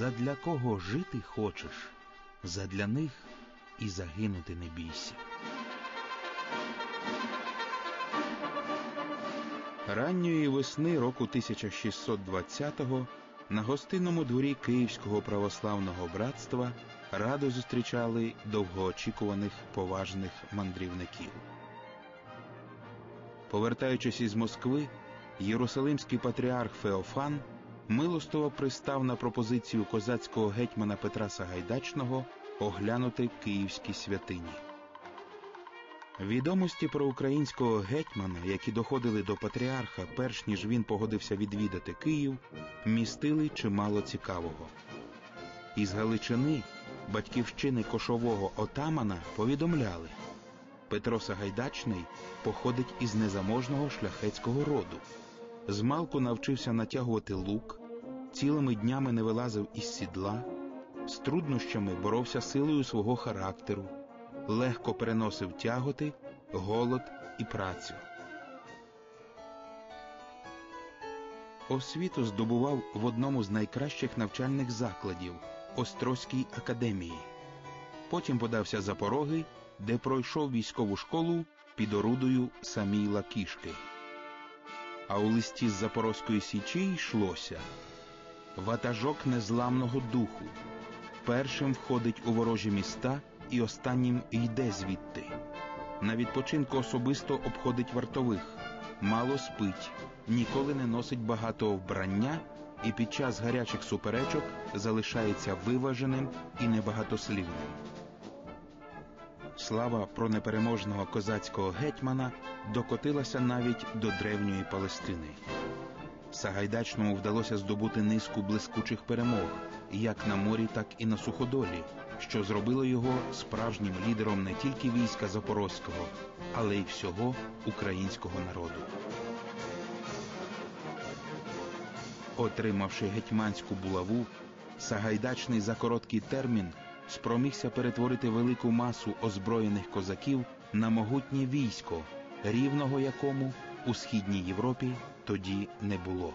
Задля кого жити хочеш, задля них і загинути не бійся. Ранньої весни року 1620-го на гостинному дворі Київського православного братства радо зустрічали довгоочікуваних поважних мандрівників. Повертаючись із Москви, Єрусалимський патріарх Феофан милостово пристав на пропозицію козацького гетьмана Петра Сагайдачного оглянути київські святині. Відомості про українського гетьмана, які доходили до патріарха, перш ніж він погодився відвідати Київ, містили чимало цікавого. Із Галичини, батьківщини кошового отамана, повідомляли Петро Сагайдачний походить із незаможного шляхетського роду. Змалку навчився натягувати лук, цілими днями не вилазив із сідла, з труднощами боровся силою свого характеру легко переносив тяготи, голод і працю. Освіту здобував в одному з найкращих навчальних закладів Острозькій академії. Потім подався за пороги, де пройшов військову школу під орудою Самійла Кішки. А у листі з Запорозької Січі йшлося ватажок незламного духу. Першим входить у ворожі міста і останнім йде звідти. На відпочинку особисто обходить вартових, мало спить, ніколи не носить багато вбрання і під час гарячих суперечок залишається виваженим і небагатослівним. Слава про непереможного козацького гетьмана докотилася навіть до древньої Палестини. Сагайдачному вдалося здобути низку блискучих перемог як на морі, так і на суходолі що зробило його справжнім лідером не тільки війська Запорозького, але й всього українського народу. Отримавши гетьманську булаву, Сагайдачний за короткий термін спромігся перетворити велику масу озброєних козаків на могутнє військо, рівного якому у східній Європі тоді не було.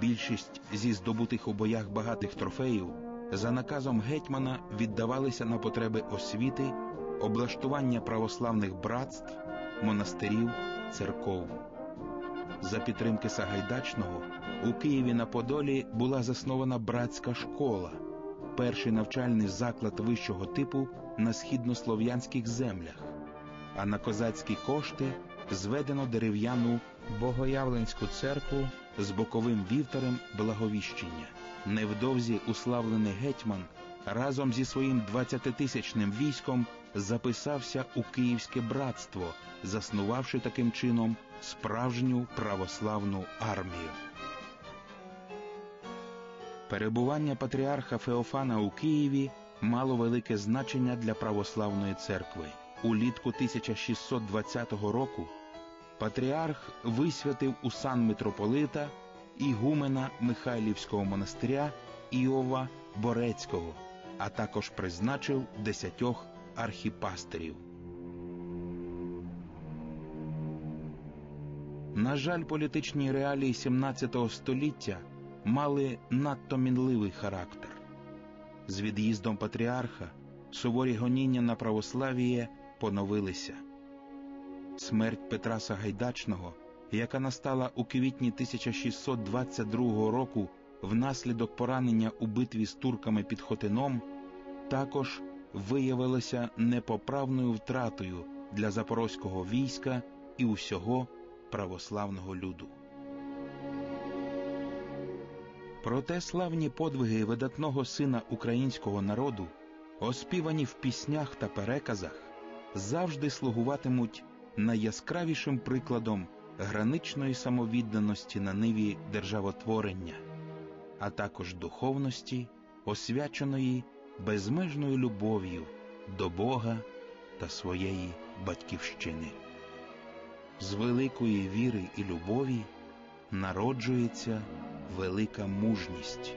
Більшість зі здобутих у боях багатих трофеїв за наказом гетьмана віддавалися на потреби освіти, облаштування православних братств, монастирів, церков. За підтримки Сагайдачного у Києві на Подолі була заснована братська школа, перший навчальний заклад вищого типу на східнослов'янських землях, а на козацькі кошти зведено дерев'яну богоявленську церкву з боковим вівтарем благовіщення. Невдовзі уславлений гетьман разом зі своїм 20-тисячним військом записався у Київське братство, заснувавши таким чином справжню православну армію. Перебування патріарха Феофана у Києві мало велике значення для православної церкви. Улітку 1620 року патріарх висвятив у сан митрополита ігумена Михайлівського монастиря Іова Борецького, а також призначив десятьох архіпастерів. На жаль, політичні реалії XVII століття мали надто мінливий характер. З від'їздом патріарха суворі гоніння на православіє поновилися. Смерть Петра Сагайдачного яка настала у квітні 1622 року внаслідок поранення у битві з турками під Хотином, також виявилася непоправною втратою для запорозького війська і усього православного люду. Проте славні подвиги видатного сина українського народу, оспівані в піснях та переказах, завжди слугуватимуть найяскравішим прикладом граничної самовідданості на ниві державотворення, а також духовності, освяченої безмежною любов'ю до Бога та своєї батьківщини. З великої віри і любові народжується велика мужність.